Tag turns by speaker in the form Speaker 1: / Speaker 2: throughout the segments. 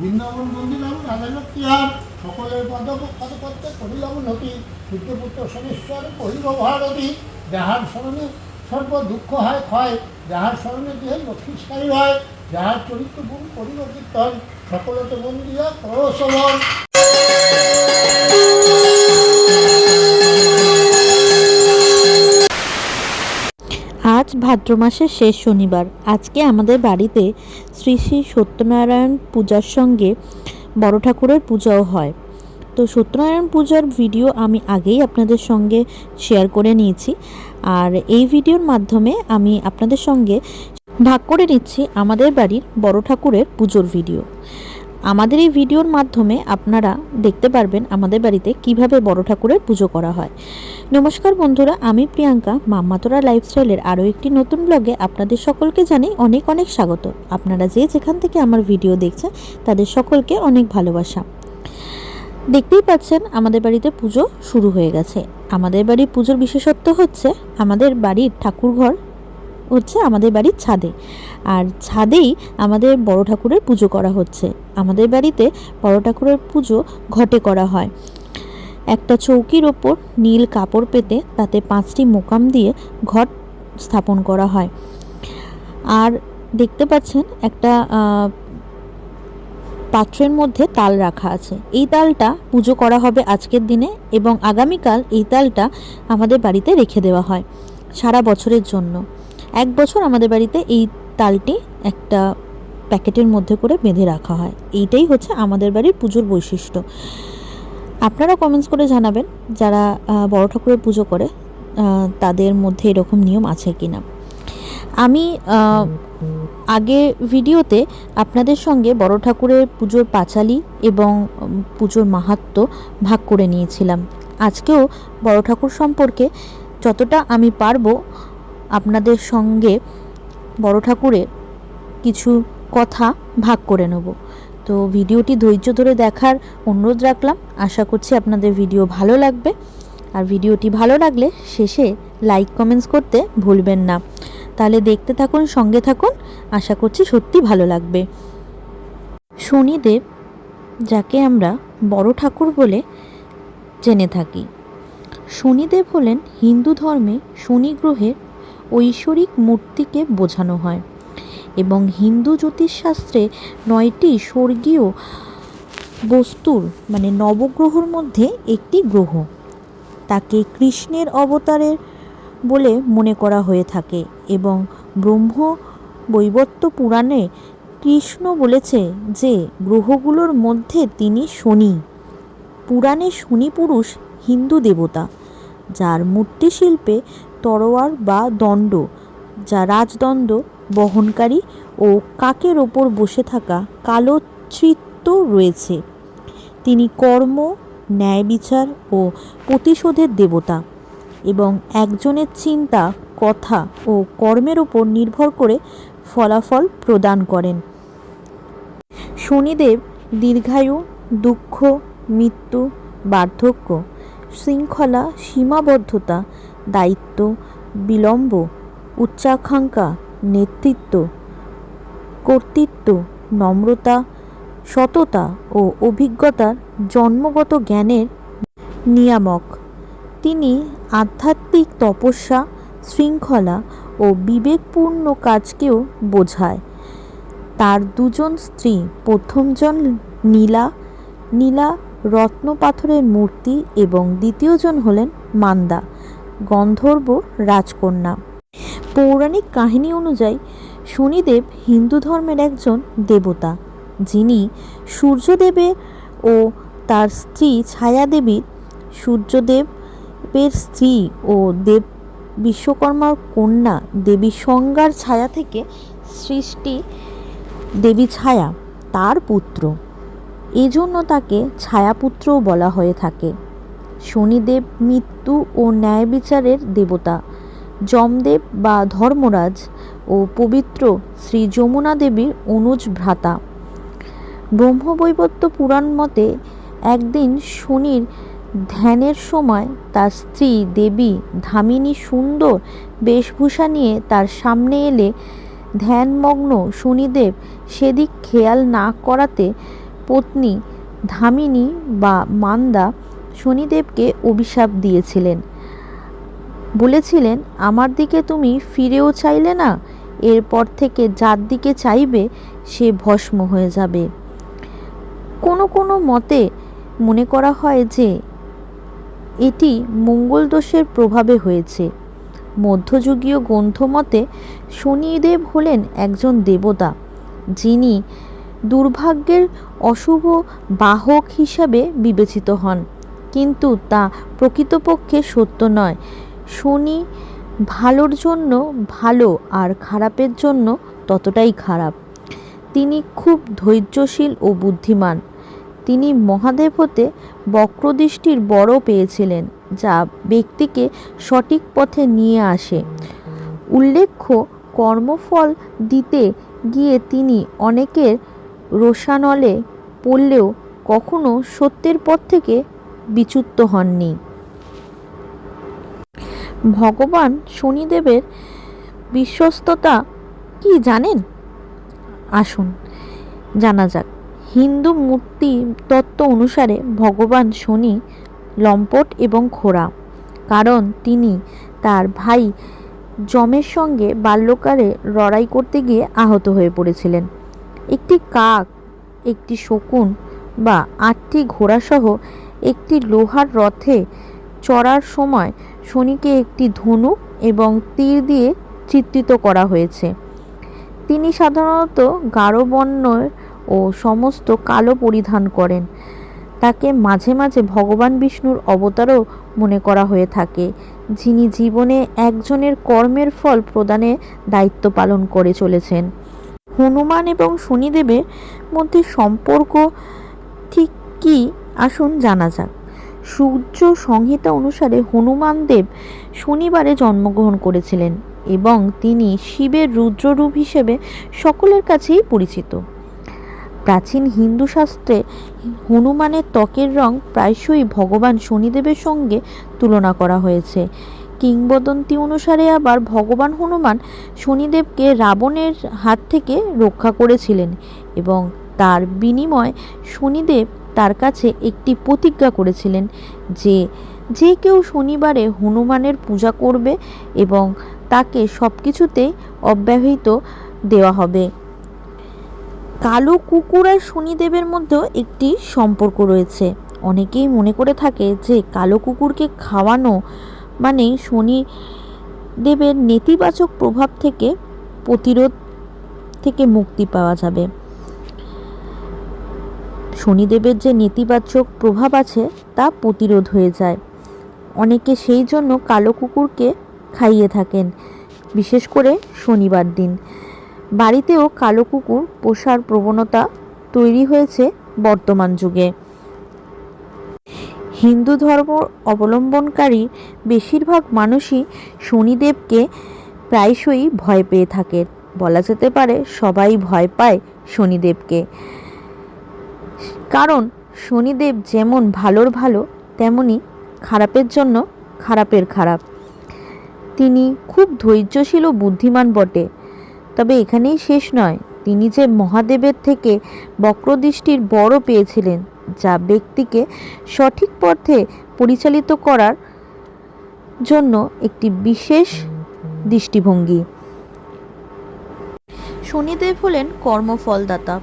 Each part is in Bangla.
Speaker 1: বৃন্দাবন বন্দিলাম রাধালক্ষ্মী আর সকলের পদ পদপত্রে করিলাম নতি পুত্রপুত্র শনেশ্বর কহিব ভারতী, যাহার স্মরণে সর্ব দুঃখ হয়, ক্ষয়, যাহার স্মরণে দেহে লক্ষ্মীস্থায়ী হয়, যাহার চরিত্র গুণ করিব কীর্তন সকলতে বন্দিয়া প্রসবন
Speaker 2: ভাদ্র মাসের শেষ শনিবার। আজকে আমাদের বাড়িতে শ্রী শ্রী সত্যনারায়ণ পূজার সঙ্গে বড় ঠাকুরের পূজাও হয়। তো সত্যনারায়ণ পূজার ভিডিও আমি আগেই আপনাদের সঙ্গে শেয়ার করে নিয়েছি। আর এই ভিডিওর মাধ্যমে আমি আপনাদের সঙ্গে ভাগ করে নিচ্ছি আমাদের বাড়ির বড় ঠাকুরের পুজোর ভিডিও। আমাদের এই ভিডিওর মাধ্যমে আপনারা দেখতে পারবেন আমাদের বাড়িতে কীভাবে বড় ঠাকুরের পুজো করা হয়। নমস্কার বন্ধুরা, আমি প্রিয়াঙ্কা মাম্মাতোরা লাইফস্টাইলের আরও একটি নতুন ব্লগে আপনাদের সকলকে জানাই অনেক অনেক স্বাগত। আপনারা যে যেখান থেকে আমার ভিডিও দেখছেন, তাদের সকলকে অনেক ভালোবাসা। দেখতেই পাচ্ছেন, আমাদের বাড়িতে পুজো শুরু হয়ে গেছে। আমাদের বাড়ির পুজোর বিশেষত্ব হচ্ছে, আমাদের বাড়ির ঠাকুরঘর হচ্ছে আমাদের বাড়ির ছাদে। আর ছাদেই আমাদের বড় ঠাকুরের পুজো করা হচ্ছে। আমাদের বাড়িতে বড় ঠাকুরের পুজো ঘটে করা হয়। একটা চৌকির ওপর নীল কাপড় পেতে তাতে পাঁচটি মোকাম দিয়ে ঘট স্থাপন করা হয়। আর দেখতে পাচ্ছেন একটা পাত্রের মধ্যে তাল রাখা আছে। এই তালটা পুজো করা হবে আজকের দিনে এবং আগামীকাল এই তালটা আমাদের বাড়িতে রেখে দেওয়া হয় সারা বছরের জন্য। এক বছর আমাদের বাড়িতে এই তালটি একটা প্যাকেটের মধ্যে করে বেঁধে রাখা হয়। এইটাই হচ্ছে আমাদের বাড়ির পুজোর বৈশিষ্ট্য। আপনারা কমেন্টস করে জানাবেন যারা বড় ঠাকুরের পুজো করে তাদের মধ্যে এরকম নিয়ম আছে কি না আমি আগে ভিডিওতে আপনাদের সঙ্গে বড় ঠাকুরের পুজোর পাঁচালি এবং পুজোর মাহাত্ম্য ভাগ করে নিয়েছিলাম। আজকেও বড় ঠাকুর সম্পর্কে যতটা আমি পারব আপনাদের সঙ্গে বড় ঠাকুরের কিছু কথা ভাগ করে নেব। তো ভিডিওটি ধৈর্য ধরে দেখার অনুরোধ রাখলাম। আশা করছি আপনাদের ভিডিও ভালো লাগবে। আর ভিডিওটি ভালো লাগলে শেষে লাইক, কমেন্টস করতে ভুলবেন না। তাহলে দেখতে থাকুন, সঙ্গে থাকুন। আশা করছি সত্যি ভালো লাগবে। শনিদেব, যাকে আমরা বড় ঠাকুর বলে জেনে থাকি, শনিদেব হলেন হিন্দু ধর্মে শনি গ্রহের ঐশ্বরিক মূর্তিকে বোঝানো হয় এবং হিন্দু জ্যোতিষশাস্ত্রে নয়টি স্বর্গীয় বস্তুর মানে নবগ্রহর মধ্যে একটি গ্রহ। তাকে কৃষ্ণের অবতারের বলে মনে করা হয়ে থাকে এবং ব্রহ্ম বৈবর্ত পুরাণে কৃষ্ণ বলেছে যে, গ্রহগুলোর মধ্যে তিনি শনি। পুরাণে শনি পুরুষ হিন্দু দেবতা, যার মূর্তিশিল্পে তরোয়ার বা দণ্ড, যা রাজদণ্ড, বহনকারী ও কাকের ওপর বসে থাকা কালো চিত্ত রয়েছে। তিনি কর্ম, ন্যায় বিচার ও প্রতিশোধের দেবতা এবং একজনের চিন্তা, কথা ও কর্মের ওপর নির্ভর করে ফলাফল প্রদান করেন। শনিদেব দীর্ঘায়ু, দুঃখ, মৃত্যু, বার্ধক্য, শৃঙ্খলা, সীমাবদ্ধতা দায়িত্ব, বিলম্ব, উচ্চাকাঙ্ক্ষা, নেতৃত্ব, কর্তৃত্ব, নম্রতা, সততা ও অভিজ্ঞতার জন্মগত জ্ঞানের নিয়ামক। তিনি আধ্যাত্মিক তপস্যা, শৃঙ্খলা ও বিবেকপূর্ণ কাজকেও বোঝায়। তার দুজন স্ত্রী, প্রথমজন নীলা নীলা রত্ন পাথরের মূর্তি এবং দ্বিতীয়জন হলেন মান্দা। গন্ধর্ব রাজকন্যা। পৌরাণিক কাহিনী অনুযায়ী শনিদেব হিন্দু ধর্মের একজন দেবতা, যিনি সূর্যদেবের ও তার স্ত্রী ছায়াদেবীর সূর্যদেবের স্ত্রী ও দেব বিশ্বকর্মার কন্যা দেবী সংজ্ঞার ছায়া থেকে সৃষ্টি দেবী ছায়া, তার পুত্র। এজন্য তাকে ছায়াপুত্রও বলা হয়ে থাকে। শনিদেব মৃত্যু ও ন্যায় বিচারের দেবতা। যমদেব বা ধর্মরাজ ও পবিত্র শ্রী যমুনা দেবীর অনুজ ভ্রাতা। ব্রহ্মবৈবত্য পুরাণ মতে, একদিন শনির ধ্যানের সময় তার স্ত্রী দেবী ধামিনী সুন্দর বেশভূষা নিয়ে তার সামনে এলে ধ্যানমগ্ন শনিদেব সেদিক খেয়াল না করাতে পত্নী ধামিনী বা মান্দা শনিদেবকে অভিশাপ দিয়েছিলেন। বলেছিলেন, আমার দিকে তুমি ফিরেও চাইলে না, এরপর থেকে যার দিকে চাইবে, সে ভস্ম হয়ে যাবে। কোনো কোনো মতে মনে করা হয় যে, এটি মঙ্গল দোষের প্রভাবে হয়েছে। মধ্যযুগীয় গ্রন্থ মতে শনিদেব হলেন একজন দেবতা, যিনি দুর্ভাগ্যের অশুভ বাহক হিসাবে বিবেচিত হন। কিন্তু তা প্রকৃতপক্ষে সত্য নয়। শনি ভালোর জন্য ভালো আর খারাপের জন্য ততটাই খারাপ। তিনি খুব ধৈর্যশীল ও বুদ্ধিমান। তিনি মহাদেব হতে বক্রদৃষ্টির বড় পেয়েছিলেন, যা ব্যক্তিকে সঠিক পথে নিয়ে আসে। উল্লেখ্য, কর্মফল দিতে গিয়ে তিনি অনেকের রোষানলে পড়লেও কখনো সত্যের পথ থেকে বিচ্যুত হননি। ভগবান শনিদেবের বিশ্বস্ততা কি জানেন? আসুন, জানা যাক। হিন্দু মূর্তি তত্ত্ব অনুসারে ভগবান শনি লম্পট এবং খোড়া কারণ তিনি তার ভাই যমের সঙ্গে বাল্যকালে লড়াই করতে গিয়ে আহত হয়ে পড়েছিলেন। একটি কাক, একটি শকুন বা আটটি ঘোড়াসহ একটি লোহার রথে চড়ার সময় শনিকে একটি ধনুক এবং তীর দিয়ে চিত্রিত করা হয়েছে। তিনি সাধারণত গাঢ় বর্ণের ও সমস্ত কালো পরিধান করেন। তাকে মাঝে মাঝে ভগবান বিষ্ণুর অবতারও মনে করা হয়ে থাকে, যিনি জীবনে একজনের কর্মের ফল প্রদানে দায়িত্ব পালন করে চলেছেন। হনুমান এবং শনিদেবের মধ্যে সম্পর্ক ঠিক কি আসুন, জানা যাক। সূর্য সংহিতা অনুসারে হনুমান দেব শনিবারে জন্মগ্রহণ করেছিলেন এবং তিনি শিবের রুদ্ররূপ হিসেবে সকলের কাছেই পরিচিত। প্রাচীন হিন্দু শাস্ত্রে হনুমানের ত্বকের রং প্রায়শই ভগবান শনিদেবের সঙ্গে তুলনা করা হয়েছে। কিংবদন্তি অনুসারে আবার ভগবান হনুমান শনিদেবকে রাবণের হাত থেকে রক্ষা করেছিলেন এবং তার বিনিময় শনিদেব তার কাছে একটি প্রতিজ্ঞা করেছিলেন যে যে কেউ শনিবারে হনুমানের পূজা করবে এবং তাকে সব কিছুতেই অব্যাহত দেওয়া হবে। কালো কুকুর আর শনিদেবের মধ্যেও একটি সম্পর্ক রয়েছে। অনেকেই মনে করে থাকে যে, কালো কুকুরকে খাওয়ানো মানে শনি দেবের নেতিবাচক প্রভাব থেকে প্রতিরোধ থেকে মুক্তি পাওয়া যাবে। শনিদেবের যে নেতিবাচক প্রভাব আছে তা প্রতিরোধ হয়ে যায়। অনেকে সেই জন্য কালো কুকুরকে খাইয়ে থাকেন, বিশেষ করে শনিবার দিন। বাড়িতেও কালো কুকুর পোষার প্রবণতা তৈরি হয়েছে বর্তমান যুগে। হিন্দু ধর্ম অবলম্বনকারী বেশিরভাগ মানুষই শনিদেবকে প্রায়শই ভয় পেয়ে থাকে। বলা যেতে পারে সবাই ভয় পায় শনিদেবকে। কারণ শনিদেব যেমন ভালোর ভালো, তেমনি খারাপের জন্য খারাপের খারাপ। তিনি খুব ধৈর্যশীল ও বুদ্ধিমান বটে। তবে এখানেই শেষ নয়, তিনি যে মহাদেবের থেকে বক্রদৃষ্টির বড় পেয়েছিলেন, যা ব্যক্তিকে সঠিক পথে পরিচালিত করার জন্য একটি বিশেষ দৃষ্টিভঙ্গি। শনিদেব হলেন কর্মফলদাতা।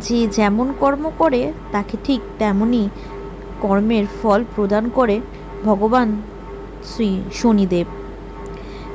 Speaker 2: যে যেমন কর্ম করে, তাকে ঠিক তেমনই কর্মের ফল প্রদান করে ভগবান শ্রী শনিদেব।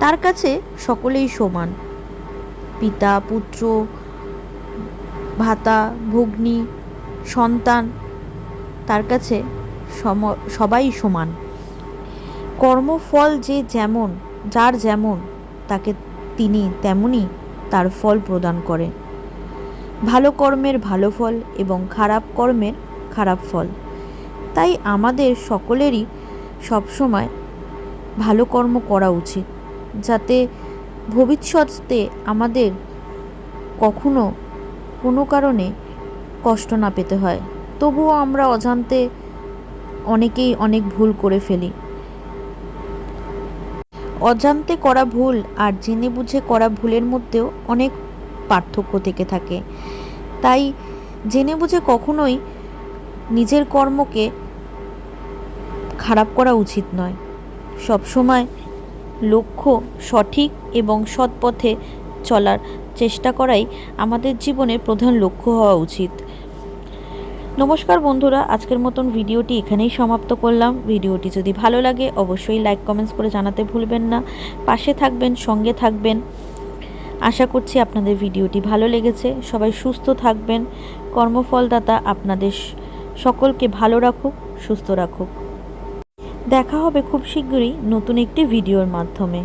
Speaker 2: তার কাছে সকলেই সমান। পিতা, পুত্র, ভাতা, ভগ্নী, সন্তান, তার কাছে সম, সবাই সমান। কর্মফল যে যেমন, যার যেমন, তাকে তিনি তেমনই তার ফল প্রদান করেন ভালো কর্মের ভালো ফল এবং খারাপ কর্মের খারাপ ফল। তাই আমাদের সকলেরই সবসময় ভালো কর্ম করা উচিত, যাতে ভবিষ্যতে আমাদের কখনো কোনো কারণে কষ্ট না পেতে হয়। তবুও আমরা অজান্তে অনেকেই অনেক ভুল করে ফেলি। অজান্তে করা ভুল আর জেনে বুঝে করা ভুলের মধ্যেও অনেক পার্থক্য থেকে থাকে। তাই জেনে বুঝে কখনোই নিজের কর্মকে খারাপ করা উচিত নয়। সবসময় লক্ষ্য সঠিক এবং সৎ পথে চলার চেষ্টা করাই আমাদের জীবনের প্রধান লক্ষ্য হওয়া উচিত। নমস্কার বন্ধুরা, আজকের মতন ভিডিওটি এখানেই সমাপ্ত করলাম। ভিডিওটি যদি ভালো লাগে, অবশ্যই লাইক, কমেন্টস করে জানাতে ভুলবেন না। পাশে থাকবেন, সঙ্গে থাকবেন। আশা করছি আপনাদের ভিডিওটি ভালো লেগেছে। সবাই সুস্থ থাকবেন। কর্মফলদাতা আপনাদের সকলকে ভালো রাখুক, সুস্থ রাখুক। দেখা হবে খুব শীঘ্রই নতুন একটি ভিডিওর মাধ্যমে।